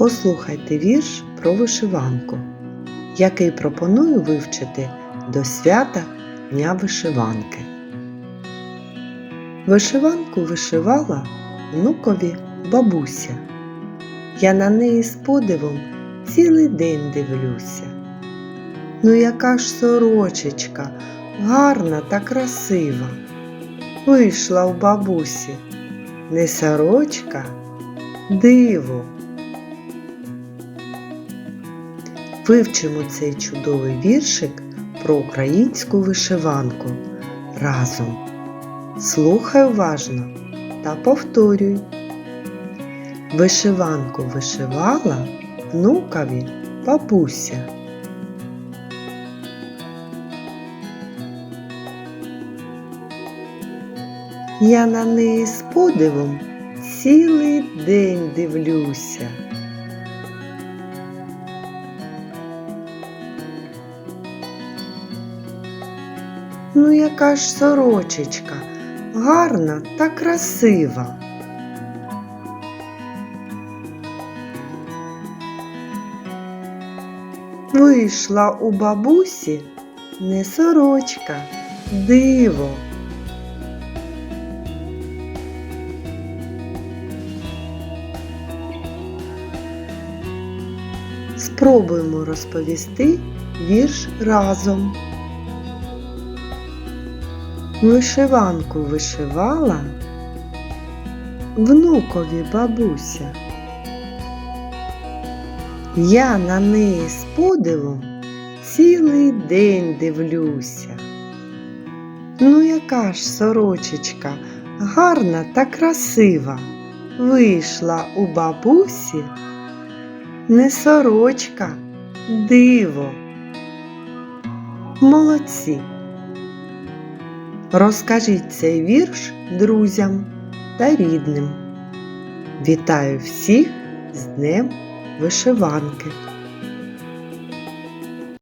Послухайте вірш про вишиванку, який пропоную вивчити до свята Дня вишиванки. Вишиванку вишивала внукові бабуся. Я на неї з подивом цілий день дивлюся. Ну, яка ж сорочечка, гарна та красива. Вийшла у бабусі, не сорочка, диво. Вивчимо цей чудовий віршик про українську вишиванку разом. Слухай уважно та повторюй. Вишиванку вишивала внукові бабуся. Я на неї з подивом цілий день дивлюся. Ну, яка ж сорочечка, гарна та красива. Вийшла у бабусі не сорочка, диво. Спробуємо розповісти вірш разом. Вишиванку вишивала внукові бабуся. Я на неї з подивом цілий день дивлюся. Ну, яка ж сорочечка, гарна та красива, вийшла у бабусі не сорочка, диво. Молодці. Розкажіть цей вірш друзям та рідним. Вітаю всіх з Днем вишиванки!